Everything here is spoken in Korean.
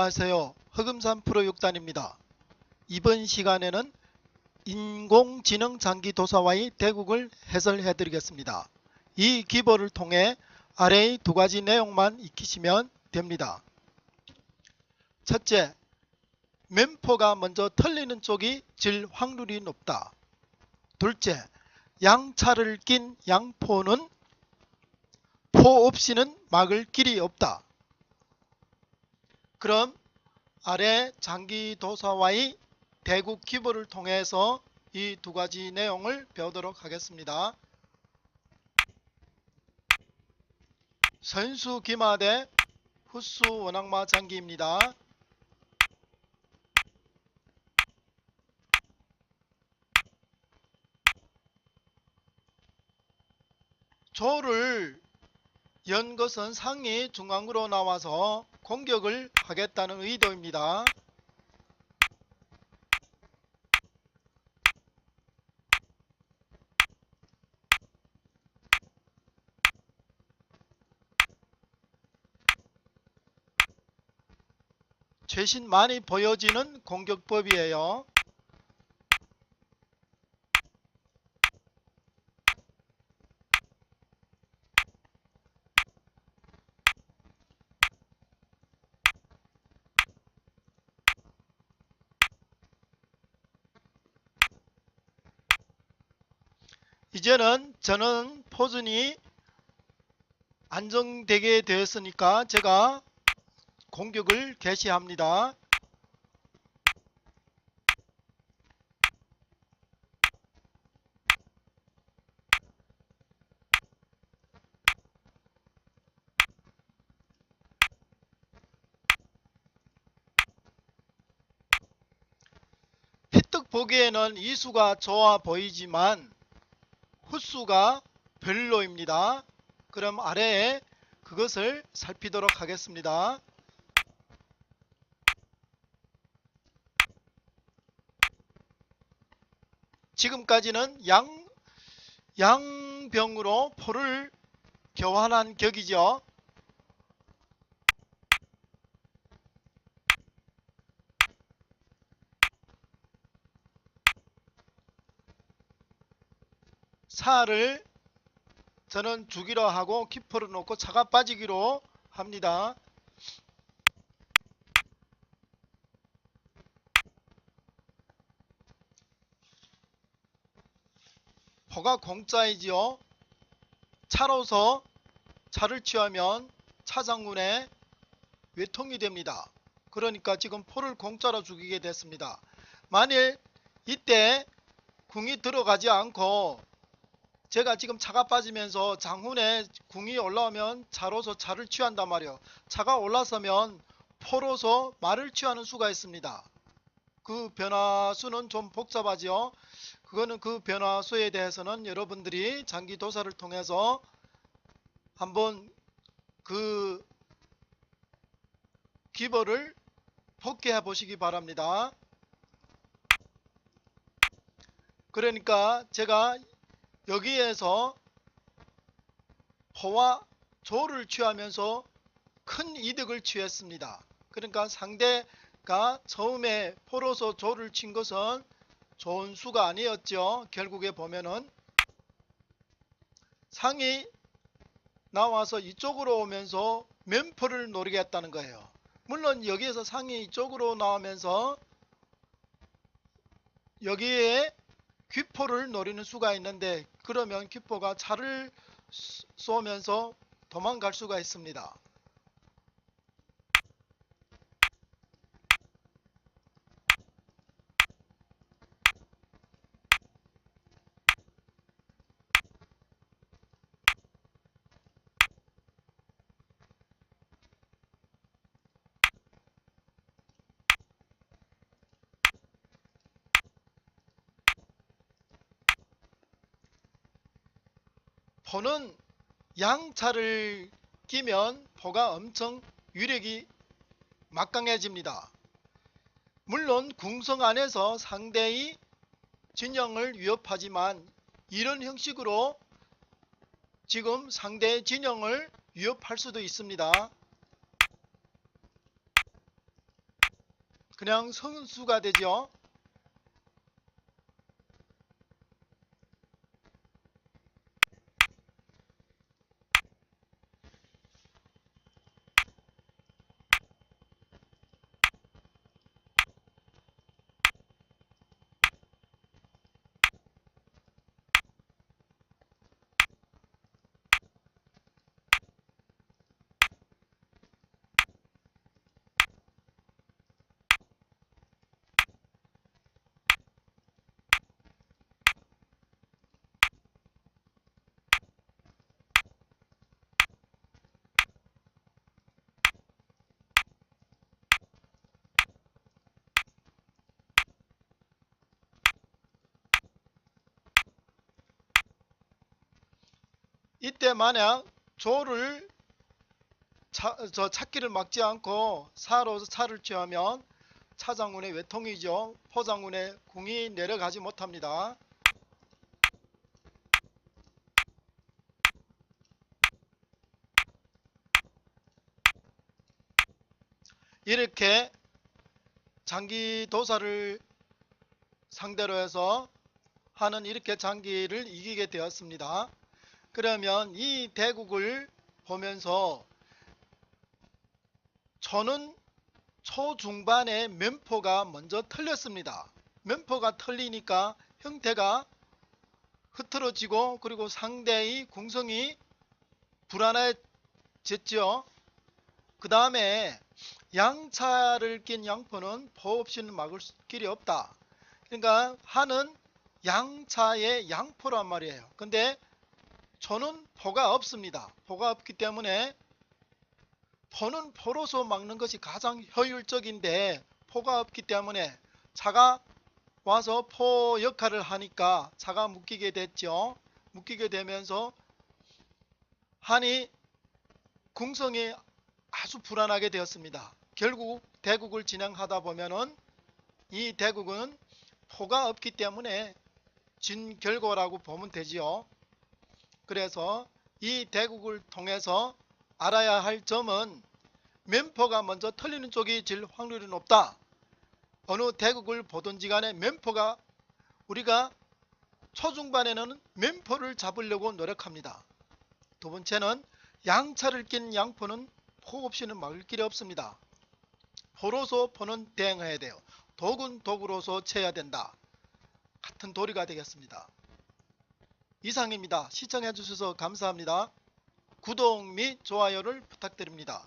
안녕하세요. 흑음산 프로 6단입니다. 이번 시간에는 인공지능 장기 도사와의 대국을 해설해 드리겠습니다. 이 기본을 통해 아래의 두 가지 내용만 익히시면 됩니다. 첫째, 면포가 먼저 털리는 쪽이 질 확률이 높다. 둘째, 양차를 낀 양포는 포 없이는 막을 길이 없다. 그럼 아래 장기 도사와의 대국 기부를 통해서 이 두 가지 내용을 배우도록 하겠습니다. 선수 기마대 후수 원악마 장기입니다. 조를 연 것은 상이 중앙으로 나와서 공격을 하겠다는 의도입니다. 최신 많이 보여지는 공격법이에요. 이제는 저는 포진이 안정되게 되었으니까 제가 공격을 개시합니다. 보기에는 이수가 좋아 보이지만 훗수가 별로입니다. 그럼 아래에 그것을 살피도록 하겠습니다. 지금까지는 양, 양병으로 포를 교환한 격이죠. 사를 저는 주기로 하고 키퍼를 놓고 차가 빠지기로 합니다. 포가 공짜이지요. 차로서 차를 취하면 차장군의 외통이 됩니다. 그러니까 지금 포를 공짜로 죽이게 됐습니다. 만일 이때 궁이 들어가지 않고 제가 지금 차가 빠지면서 장훈에 궁이 올라오면 차로서 차를 취한단 말이에요. 차가 올라서면 포로서 말을 취하는 수가 있습니다. 그 변화수는 좀 복잡하지요. 그거는 그 변화수에 대해서는 여러분들이 장기 도사를 통해서 한번 그 기보를 복귀해 보시기 바랍니다. 그러니까 제가 여기에서 포와 조를 취하면서 큰 이득을 취했습니다. 그러니까 상대가 처음에 포로서 조를 친 것은 좋은 수가 아니었죠. 결국에 보면은 상이 나와서 이쪽으로 오면서 면포를 노리겠다는 거예요. 물론 여기에서 상이 이쪽으로 나오면서 여기에 귀포를 노리는 수가 있는데 그러면 귀포가 차를 쏘면서 도망갈 수가 있습니다. 포는 양차를 끼면 포가 엄청 유력이 막강해집니다. 물론 궁성 안에서 상대의 진영을 위협하지만 이런 형식으로 지금 상대의 진영을 위협할 수도 있습니다. 그냥 선수가 되죠. 이때 만약 조를 차, 저 찾기를 막지 않고 사로 차를 취하면 차장군의 외통이죠. 포장군의 궁이 내려가지 못합니다. 이렇게 장기 도사를 상대로 해서 하는 이렇게 장기를 이기게 되었습니다. 그러면 이 대국을 보면서 저는 초중반에 면포가 먼저 틀렸습니다. 면포가 틀리니까 형태가 흐트러지고 그리고 상대의 궁성이 불안해졌죠. 그 다음에 양차를 낀 양포는 포 없이는 막을 길이 없다. 그러니까 하는 양차의 양포란 말이에요. 근데 저는 포가 없습니다. 포가 없기 때문에 포는 포로서 막는 것이 가장 효율적인데 포가 없기 때문에 차가 와서 포 역할을 하니까 차가 묶이게 됐죠. 묶이게 되면서 한이 궁성이 아주 불안하게 되었습니다. 결국 대국을 진행하다 보면은 이 대국은 포가 없기 때문에 진 결과라고 보면 되지요. 그래서 이 대국을 통해서 알아야 할 점은 면포가 먼저 털리는 쪽이 질 확률이 높다. 어느 대국을 보든지 간에 면포가 우리가 초중반에는 면포를 잡으려고 노력합니다. 두 번째는 양차를 낀 양포는 포 없이는 막을 길이 없습니다. 포로서 포는 대응해야 돼요. 독은 독으로서 쳐야 된다. 같은 도리가 되겠습니다. 이상입니다. 시청해 주셔서 감사합니다. 구독 및 좋아요를 부탁드립니다.